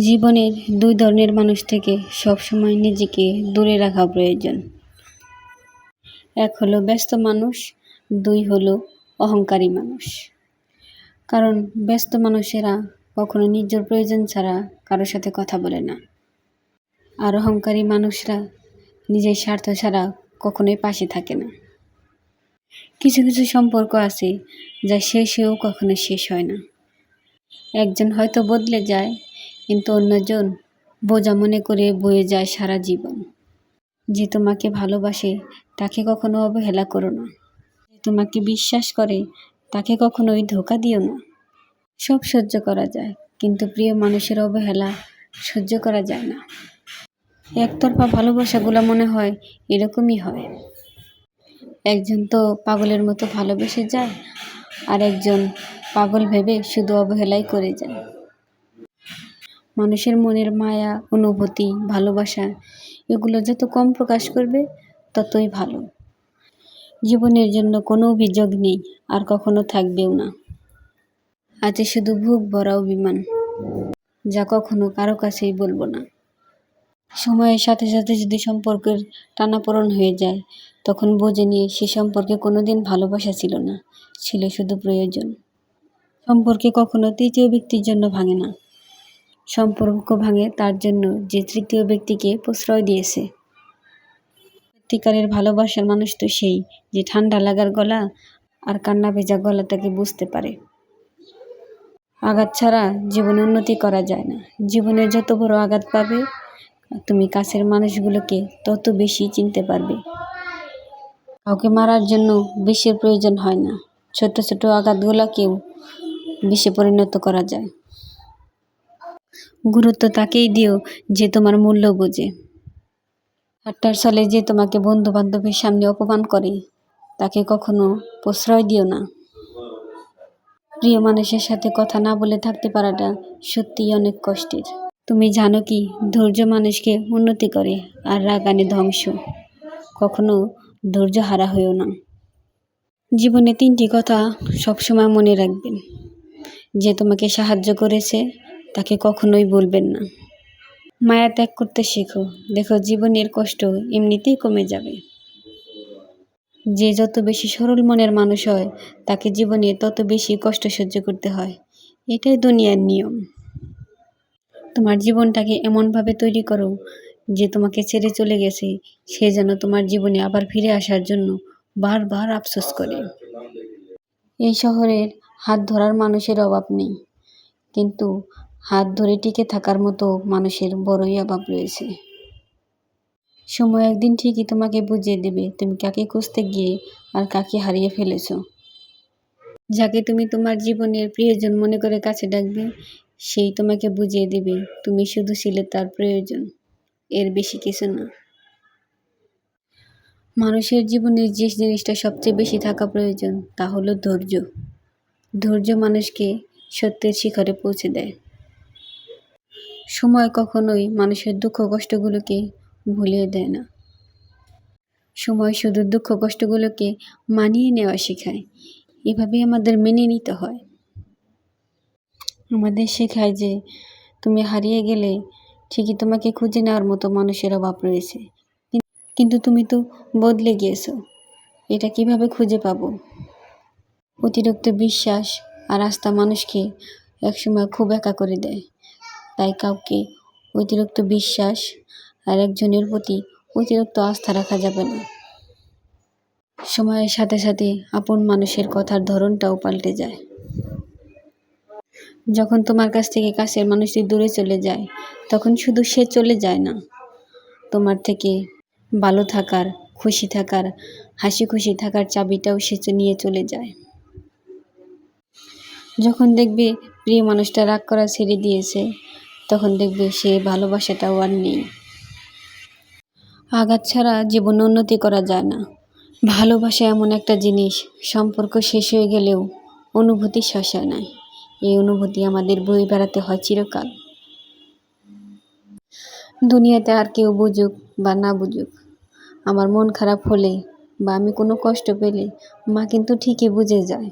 জীবনের দুই ধরনের মানুষ থেকে সবসময় নিজেকে দূরে রাখা প্রয়োজন। এক হলো ব্যস্ত মানুষ, দুই হলো অহংকারী মানুষ। কারণ ব্যস্ত মানুষেরা কখনো নিজের প্রয়োজন ছাড়া কারোর সাথে কথা বলে না। আর অহংকারী মানুষরা নিজের স্বার্থ ছাড়া কখনোই পাশে থাকে না। কিছু কিছু সম্পর্ক আছে যা শেষেও কখনো শেষ হয় না। একজন হয়তো বদলে যায় কিন্তু অন্যজন বোঝা মনে করে বয়ে যায় সারা জীবন। যে তোমাকে ভালোবাসে, তাকে কখনো অবহেলা করো না। যে তোমাকে বিশ্বাস করে, তাকে কখনোই ধোকা দিও না। সব সহ্য করা যায়, কিন্তু প্রিয় মানুষের অবহেলা সহ্য করা যায় না। একতরফা ভালোবাসাগুলো মনে হয় এরকমই হয়। একজন তো পাগলের মতো ভালোবেসে যায়, আর একজন পাগল ভেবে শুধু অবহেলাই করে যায়। মানুষের মনের মায়া, অনুভূতি, ভালোবাসা, এগুলো যত কম প্রকাশ করবে, ততই ভালো। জীবনের জন্য কোনো অভিযোগ নেই, আর কখনো থাকবেও না। আছে শুধু বুক ভরা অভিমান, যা কখনো কারও কাছেই বলব না। সময়ের সাথে সাথে যদি সম্পর্কের টানাপোড়ন হয়ে যায়, তখন বোঝে নিয়ে সে সম্পর্কে কোনো দিন ভালোবাসা ছিল না, ছিল শুধু প্রয়োজন। সম্পর্কে কখনো তৃতীয় ব্যক্তির জন্য ভাঙে না। সম্পর্ক ভাঙে তার জন্য যে তৃতীয় ব্যক্তিকে প্রশ্রয় দিয়েছে। সত্যিকারের ভালোবাসার মানুষ তো সেই যে ঠান্ডা লাগার গলা আর কান্না ভেজা গলাটাকে বুঝতে পারে। আঘাত ছাড়া জীবনে উন্নতি করা যায় না। জীবনে যত বড় আঘাত পাবে, তুমি কাছের মানুষগুলোকে তত বেশি চিনতে পারবে। কাউকে মারার জন্য বিষের প্রয়োজন হয় না। ছোট ছোট আঘাতগুলোকেও বিষে পরিণত করা যায়। গুরুত্ব তাকেই দিও যে তোমার মূল্য বোঝে। ঠাট্টার সালে যে তোমাকে বন্ধু বান্ধবের সামনে অপমান করে, তাকে কখনো প্রশ্রয় দিও না। প্রিয় মানুষের সাথে কথা না বলে থাকতে পারাটা সত্যিই অনেক কষ্টের। তুমি জানো কি, ধৈর্য মানুষকে উন্নতি করে আর রাগ আনে ধ্বংস। কখনো ধৈর্য হারা হয়েও না। জীবনে তিনটি কথা সবসময় মনে রাখবেন। যে তোমাকে সাহায্য করেছে কখনোই বলবেন না। মায়া ত্যাগ করতে শেখো। দেখো, জীবনের কষ্ট এমনিতেই কমে যাবে। যে যত বেশি সরল মনের মানুষ হয়, তাকে জীবনে তত বেশি কষ্ট সহ্য করতে হয়। এটাই দুনিয়ার নিয়ম। তোমার জীবনটাকে এমনভাবে তৈরি করো যে তোমাকে ছেড়ে চলে গেছে, সে যেন তোমার জীবনে আবার ফিরে আসার জন্য বারবার আফসোস করে। এই শহরের হাত ধরার মানুষের অভাব নেই। কিন্তু হাত ধরে টিকে থাকার মতো মানুষের বড়ই অভাব রয়েছে। সময় একদিন ঠিকই তোমাকে বুঝিয়ে দেবে তুমি কাকে খুঁজতে গিয়ে আর কাকে হারিয়ে ফেলেছ। যাকে তুমি তোমার জীবনের প্রিয়জন মনে করে কাছে ডাকবে, সেই তোমাকে বুঝিয়ে দেবে তুমি শুধু ছিলে তার প্রয়োজন, এর বেশি কিছু না। মানুষের জীবনে যে জিনিসটা সবচেয়ে বেশি থাকা প্রয়োজন, তা হলো ধৈর্য। ধৈর্য মানুষকে সত্যের শিখরে পৌঁছে দেয়। সময় কখনোই মানুষের দুঃখ কষ্টগুলোকে ভুলিয়ে দেয় না। সময় শুধু দুঃখ কষ্টগুলোকে মানিয়ে নেওয়া শেখায়। এভাবেই আমাদের মেনে নিতে হয়। আমাদের শেখায় যে তুমি হারিয়ে গেলে ঠিকই তোমাকে খুঁজে নেওয়ার মতো মানুষের অভাব রয়েছে। কিন্তু তুমি তো বদলে গিয়েছো। এটা কীভাবে খুঁজে পাবো? অতিরিক্ত বিশ্বাস আর আস্থা মানুষকে একসময় খুব একা করে দেয়। তাই কাউকে অতিরিক্ত বিশ্বাস আর একজনের প্রতি অতিরিক্ত আস্থা রাখা যাবে না। সময়ের সাথে সাথে আপন মানুষের কথার ধরনটাও পাল্টে যায়। যখন তোমার কাছ থেকে কাছের মানুষটি দূরে চলে যায়, তখন শুধু সে চলে যায় না। তোমার থেকে ভালো থাকার, খুশি থাকার হাসি খুশি থাকার চাবিটাও সে নিয়ে চলে যায়। যখন দেখবে প্রিয় মানুষটা রাগ করা ছেড়ে দিয়েছে তখন দেখবে সে ভালোবাসাটাও আর নেই। আঘাত ছাড়া জীবনে উন্নতি করা যায় না। ভালোবাসা এমন একটা জিনিস, সম্পর্ক শেষ হয়ে গেলেও অনুভূতি শশা নাই এই অনুভূতি আমাদের বই বেড়াতে হয় চিরকাল। দুনিয়াতে আর কেউ বুঝুক বা না বুঝুক, আমার মন খারাপ হলে বা আমি কোনো কষ্ট পেলে মা কিন্তু ঠিকই বুঝে যায়,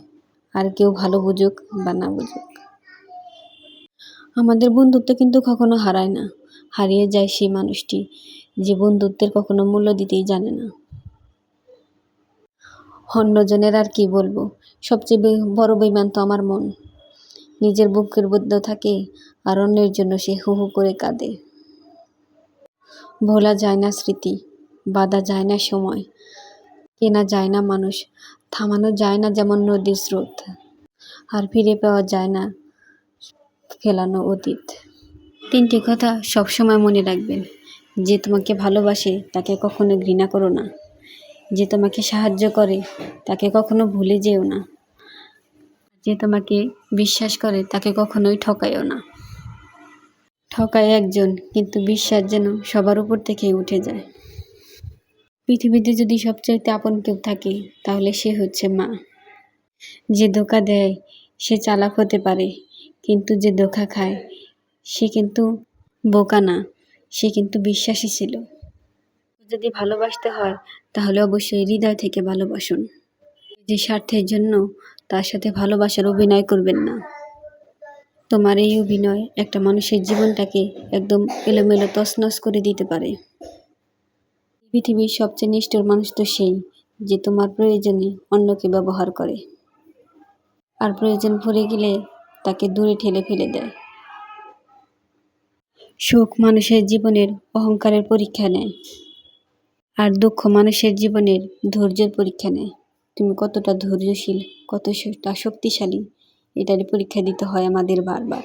আর কেউ ভালো বুঝুক বা না বুঝুক। আমাদের বন্ধুত্ব কিন্তু কখনো হারায় না। হারিয়ে যায় সেই মানুষটি, যে বন্ধুত্বের কখনো মূল্য দিতেই জানে না। অন্যজনের আর কি বলব? সবচেয়ে বড় বেইমান তো আমার মন। নিজের বুকের মধ্যে থাকে আর অন্যের জন্য সে হু হু করে কাঁদে। ভোলা যায় না স্মৃতি, বাধা যায় না সময়, কেনা যায় না মানুষ, থামানো যায় না যেমন নদীর স্রোত, আর ফিরে পাওয়া যায় না ফেলানো অতীত। তিনটি কথা সবসময় মনে রাখবেন। যে তোমাকে ভালোবাসে, তাকে কখনো ঘৃণা করো না। যে তোমাকে সাহায্য করে, তাকে কখনো ভুলে যেও না। যে তোমাকে বিশ্বাস করে, তাকে কখনোই ঠকায়ও না। ঠকায় একজন, কিন্তু বিশ্বাস যেন সবার উপর থেকে উঠে যায়। পৃথিবীতে যদি সবচাইতে আপন কেউ থাকে, তাহলে সে হচ্ছে মা। যে ধোকা দেয়, সে চালাক হতে পারে। কিন্তু যে ধোকা খায়, সে কিন্তু বোকা না, সে কিন্তু বিশ্বাসী ছিল। যদি ভালোবাসতে হয়, তাহলে অবশ্যই হৃদয় থেকে ভালোবাসুন। যে স্বার্থের জন্য তার সাথে ভালোবাসার অভিনয় করবেন না। তোমার এই অভিনয় একটা মানুষের জীবনটাকে একদম এলোমেলো তছনছ করে দিতে পারে। পৃথিবীর সবচেয়ে নিষ্ঠুর মানুষ তো সেই, যে তোমার প্রয়োজনে অন্যকে ব্যবহার করে। আর প্রয়োজন ভরে গেলে তাকে দূরে ঠেলে ফেলে দেয়। সুখ মানুষের জীবনের অহংকারের পরীক্ষা নেয় আর দুঃখ মানুষের জীবনের ধৈর্যের পরীক্ষা নেয়। তুমি কতটা ধৈর্যশীল কতটা শক্তিশালী, এটারই পরীক্ষা দিতে হয় আমাদের বারবার।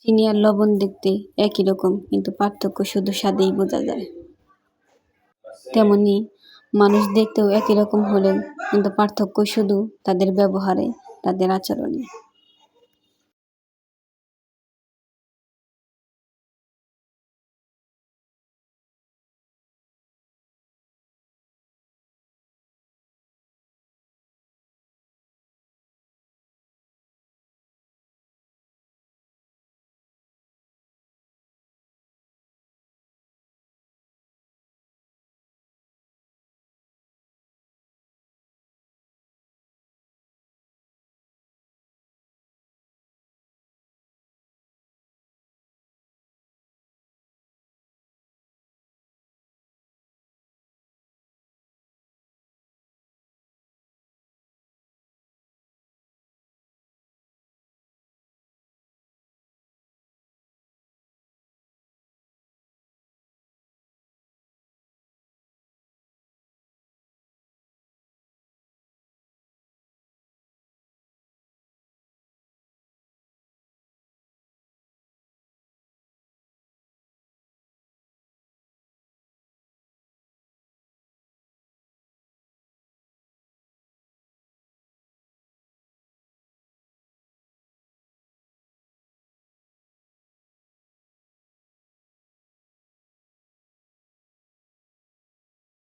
চিনি আর লবণ দেখতে একই রকম, কিন্তু পার্থক্য শুধু স্বাদেই বোঝা যায়। তেমনি মানুষ দেখতেও একই রকম হলেও কিন্তু পার্থক্য শুধু তাদের ব্যবহারে। তাদের আচরণে